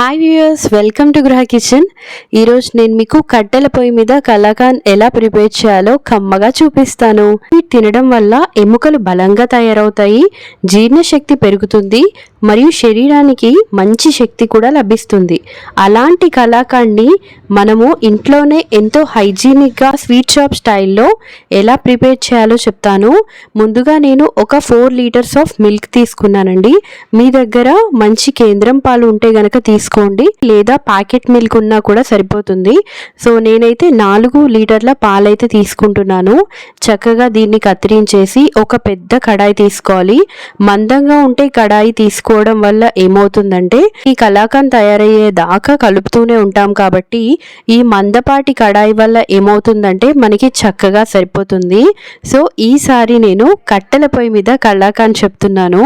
Hi viewers welcome to Gruha kitchen ఈరోజు నేను మీకు కట్టెల పొయ్యి మీద కలాకాన్ ఎలా ప్రిపేర్ చేయాలో కమ్మగా చూపిస్తాను. ఇవి తినడం వల్ల ఎముకలు బలంగా తయారవుతాయి జీర్ణశక్తి పెరుగుతుంది మరియు శరీరానికి మంచి శక్తి కూడా లభిస్తుంది. అలాంటి కలాకాండ్ని మనము ఇంట్లోనే ఎంతో హైజీనిక్గా స్వీట్ షాప్ స్టైల్లో ఎలా ప్రిపేర్ చేయాలో చెప్తాను. ముందుగా నేను ఒక ఫోర్ లీటర్స్ ఆఫ్ మిల్క్ తీసుకున్నానండి. మీ దగ్గర మంచి కేంద్రం పాలు ఉంటే గనక తీసుకోండి లేదా ప్యాకెట్ మిల్క్ ఉన్నా కూడా సరిపోతుంది. సో నేనైతే నాలుగు లీటర్ల పాలైతే తీసుకుంటున్నాను. చక్కగా దీన్ని కత్తిరించేసి ఒక పెద్ద కడాయి తీసుకోవాలి. మందంగా ఉంటే కడాయి తీసుకోవడం వల్ల ఏమవుతుందంటే ఈ కలాకాన్ తయారయ్యే దాకా కలుపుతూనే ఉంటాం కాబట్టి ఈ మందపాటి కడాయి వల్ల ఏమవుతుందంటే మనకి చక్కగా సరిపోతుంది. సో ఈసారి నేను కట్టెల పొయ్యి మీద కళాకాన్ చెప్తున్నాను.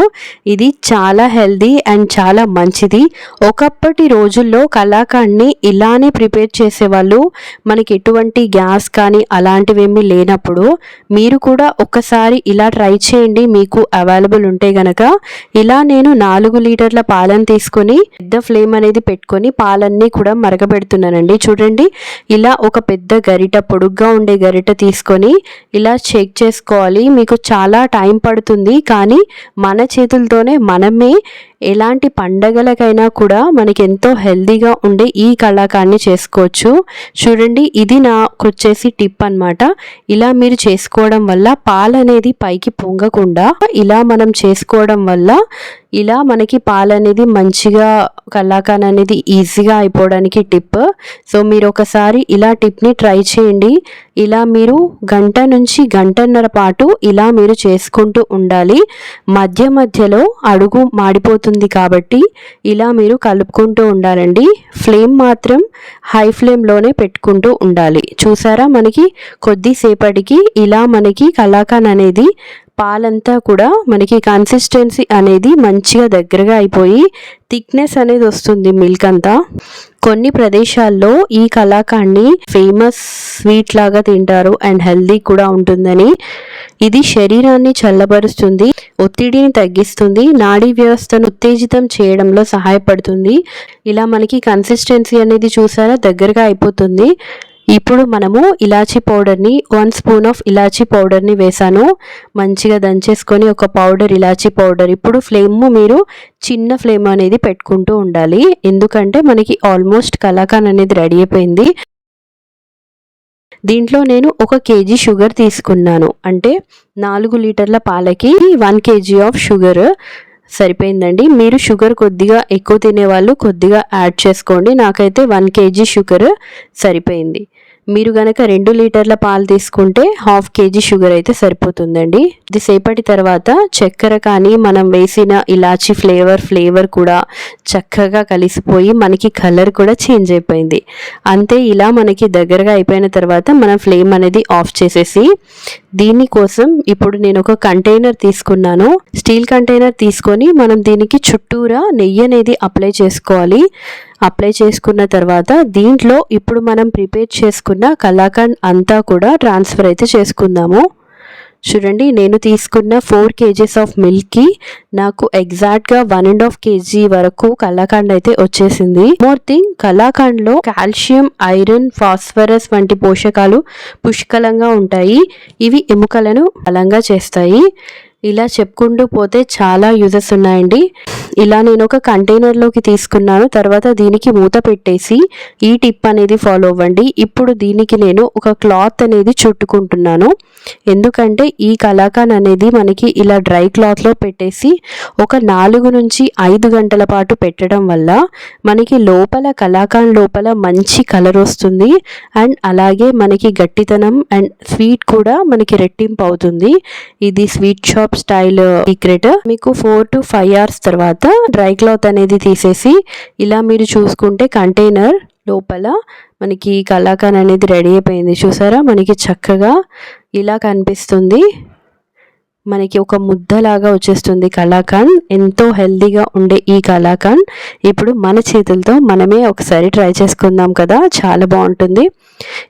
ఇది చాలా హెల్దీ అండ్ చాలా మంచిది. ఒక అప్పటి రోజుల్లో కలాకాండ్ని ఇలానే ప్రిపేర్ చేసేవాళ్ళు మనకి ఎటువంటి గ్యాస్ కానీ అలాంటివేమీ లేనప్పుడు మీరు కూడా ఒక్కసారి ఇలా ట్రై చేయండి మీకు అవైలబుల్ ఉంటే గనక. ఇలా నేను నాలుగు లీటర్ల పాలను తీసుకొని పెద్ద ఫ్లేమ్ అనేది పెట్టుకొని పాలన్నీ కూడా మరగబెడుతున్నానండి. చూడండి ఇలా ఒక పెద్ద గరిట పొడుగ్గా ఉండే గరిట తీసుకొని ఇలా చెక్ చేసుకోవాలి. మీకు చాలా టైం పడుతుంది కానీ మన చేతులతోనే మనమే ఎలాంటి పండగలకైనా కూడా మనకి ఎంతో హెల్దీగా ఉండే ఈ కళాకాన్ని చేసుకోవచ్చు. చూడండి ఇది నాకు వచ్చేసి టిప్ అన్నమాట. ఇలా మీరు చేసుకోవడం వల్ల పాలు అనేది పైకి పొంగకుండా ఇలా మనం చేసుకోవడం వల్ల ఇలా మనకి పాలు అనేది మంచిగా కలాకాన్ అనేది ఈజీగా అయిపోవడానికి టిప్. సో మీరు ఒకసారి ఇలా టిప్ని ట్రై చేయండి. ఇలా మీరు గంట నుంచి గంటన్నర పాటు ఇలా మీరు చేసుకుంటూ ఉండాలి. మధ్య మధ్యలో అడుగు మాడిపోతుంది కాబట్టి ఇలా మీరు కలుపుకుంటూ ఉండాలండి. ఫ్లేమ్ మాత్రం హై ఫ్లేమ్లోనే పెట్టుకుంటూ ఉండాలి. చూసారా మనకి కొద్దిసేపటికి ఇలా మనకి కలాకాన్ అనేది పాలంతా కూడా మనకి కన్సిస్టెన్సీ అనేది మంచిగా దగ్గరగా అయిపోయి థిక్నెస్ అనేది వస్తుంది మిల్క్ అంతా. కొన్ని ప్రదేశాల్లో ఈ కలాకాండ్ని ఫేమస్ స్వీట్ లాగా తింటారు అండ్ హెల్దీ కూడా ఉంటుందని. ఇది శరీరాన్ని చల్లబరుస్తుంది ఒత్తిడిని తగ్గిస్తుంది నాడీ వ్యవస్థను ఉత్తేజితం చేయడంలో సహాయపడుతుంది. ఇలా మనకి కన్సిస్టెన్సీ అనేది చూసారా దగ్గరగా అయిపోతుంది. ఇప్పుడు మనము ఇలాచీ పౌడర్ని వన్ స్పూన్ ఆఫ్ ఇలాచీ పౌడర్ని వేసాను. మంచిగా దంచేసుకొని ఒక పౌడర్ ఇలాచీ పౌడర్. ఇప్పుడు ఫ్లేమ్ మీరు చిన్న ఫ్లేమ్ అనేది పెట్టుకుంటూ ఉండాలి. ఎందుకంటే మనకి ఆల్మోస్ట్ కలాకాన్ అనేది రెడీ అయిపోయింది. దీంట్లో నేను ఒక కేజీ షుగర్ తీసుకున్నాను. అంటే నాలుగు లీటర్ల పాలకి వన్ కేజీ ఆఫ్ షుగర్ సరిపోయిందండి. మీరు షుగర్ కొద్దిగా ఎక్కువ తినేవాళ్ళు కొద్దిగా యాడ్ చేసుకోండి. నాకైతే వన్ కేజీ షుగర్ సరిపోయింది. మీరు గనక రెండు లీటర్ల పాలు తీసుకుంటే హాఫ్ కేజీ షుగర్ అయితే సరిపోతుందండి. ఇది సేపటి తర్వాత చక్కెర కానీ మనం వేసిన ఇలాచి ఫ్లేవర్ ఫ్లేవర్ కూడా చక్కగా కలిసిపోయి మనకి కలర్ కూడా చేంజ్ అయిపోయింది. అంతే ఇలా మనకి దగ్గరగా అయిపోయిన తర్వాత మనం ఫ్లేమ్ అనేది ఆఫ్ చేసేసి దీనికోసం ఇప్పుడు నేను ఒక కంటైనర్ తీసుకున్నాను. స్టీల్ కంటైనర్ తీసుకొని మనం దీనికి చుట్టూరా నెయ్యి అనేది అప్లై చేసుకోవాలి. అప్లై చేసుకున్న తర్వాత దీంట్లో ఇప్పుడు మనం ప్రిపేర్ చేసుకున్న కలాకండ్ అంతా కూడా ట్రాన్స్ఫర్ అయితే చేసుకుందాము. చూడండి నేను తీసుకున్న ఫోర్ కేజీస్ ఆఫ్ మిల్క్కి నాకు ఎగ్జాక్ట్గా వన్ అండ్ హాఫ్ కేజీ వరకు కలాకండ్ అయితే వచ్చేసింది. మోర్ థింగ్ కలాకండ్లో కాల్షియం ఐరన్ ఫాస్ఫరస్ వంటి పోషకాలు పుష్కలంగా ఉంటాయి. ఇవి ఎముకలను బలంగా చేస్తాయి. ఇలా చెప్పుకుంటూ పోతే చాలా యూజెస్ ఉన్నాయండి. ఇలా నేను ఒక కంటైనర్లోకి తీసుకున్నాను. తర్వాత దీనికి మూత పెట్టేసి ఈ టిప్ అనేది ఫాలో అవ్వండి. ఇప్పుడు దీనికి నేను ఒక క్లాత్ అనేది చుట్టుకుంటున్నాను. ఎందుకంటే ఈ కలాకాన్ అనేది మనకి ఇలా డ్రై క్లాత్లో పెట్టేసి ఒక నాలుగు నుంచి ఐదు గంటల పాటు పెట్టడం వల్ల మనకి లోపల కలాకాన్ లోపల మంచి కలర్ వస్తుంది. అండ్ అలాగే మనకి గట్టితనం అండ్ స్వీట్ కూడా మనకి రెట్టింపు అవుతుంది. ఇది స్వీట్ షాప్ స్టైల్ సీక్రెట్ మీకు ఫోర్ టు ఫైవ్ అవర్స్ తర్వాత డ్రై క్లాత్ అనేది తీసేసి ఇలా మీరు చూసుకుంటే కంటైనర్ లోపల మనకి కలాకాన్ అనేది రెడీ అయిపోయింది. చూసారా? మనకి చక్కగా ఇలా కనిపిస్తుంది. మనకి ఒక ముద్దలాగా వచ్చేస్తుంది కలాకాన్ ఎంతో హెల్దీగా ఉండే ఈ కలాకాన్ ఇప్పుడు మన చేతులతో మనమే ఒకసారి ట్రై చేసుకుందాం కదా. చాలా బాగుంటుంది.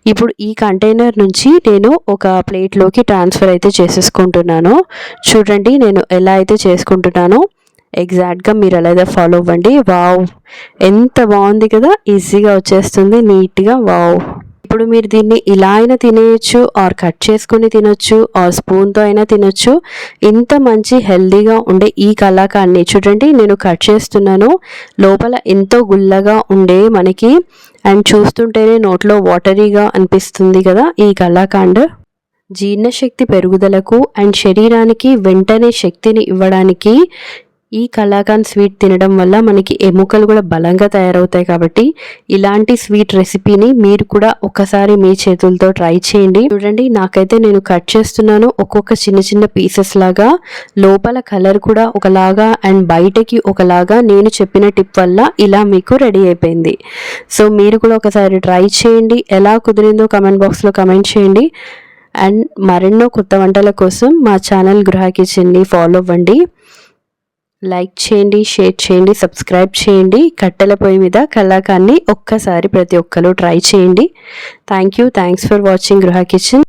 ఇప్పుడు ఈ కంటైనర్ నుంచి నేను ఒక ప్లేట్లోకి ట్రాన్స్ఫర్ అయితే చేసేసుకుంటున్నాను. చూడండి నేను ఎలా అయితే చేసుకుంటున్నానో. ఎగ్జాక్ట్గా మీరు అలా అయితే ఫాలో అవ్వండి. వావ్! ఎంత బాగుంది కదా. ఈజీగా వచ్చేస్తుంది. నీట్గా వావ్! ఇప్పుడు మీరు దీన్ని ఇలా అయినా తినేయచ్చు ఆర్ కట్ చేసుకుని తినొచ్చు ఆర్ స్పూన్తో అయినా తినొచ్చు. ఇంత మంచి హెల్దీగా ఉండే ఈ కళాకాన్ని చూడండి నేను కట్ చేస్తున్నాను. లోపల ఎంతో గుల్లగా ఉండే మనకి అండ్ చూస్తుంటేనే నోట్లో వాటరీగా అనిపిస్తుంది కదా ఈ కళాకాండ్. జీర్ణశక్తి పెరుగుదలకు అండ్ శరీరానికి వెంటనే శక్తిని ఇవ్వడానికి ఈ కలాకాండ్ స్వీట్ తినడం వల్ల మనకి ఎముకలు కూడా బలంగా తయారవుతాయి కాబట్టి ఇలాంటి స్వీట్ రెసిపీని మీరు కూడా ఒకసారి మీ చేతులతో ట్రై చేయండి. చూడండి నాకైతే నేను కట్ చేస్తున్నాను. ఒక్కొక్క చిన్న చిన్న పీసెస్ లాగా లోపల కలర్ కూడా ఒకలాగా అండ్ బయటకి ఒకలాగా నేను చెప్పిన టిప్ వల్ల ఇలా మీకు రెడీ అయిపోయింది. సో మీరు కూడా ఒకసారి ట్రై చేయండి. ఎలా కుదిరిందో కమెంట్ బాక్స్లో కమెంట్ చేయండి. అండ్ మరెన్నో కొత్త వంటల కోసం మా ఛానల్ గృహ కిచెన్ని ఫాలో అవ్వండి. లైక్ చేయండి షేర్ చేయండి సబ్స్క్రైబ్ చేయండి. కట్టెల పొయ్యి మీద కళాకాన్ని ఒక్కసారి ప్రతి ఒక్కరు ట్రై చేయండి. Thank you thanks for watching Gruha kitchen.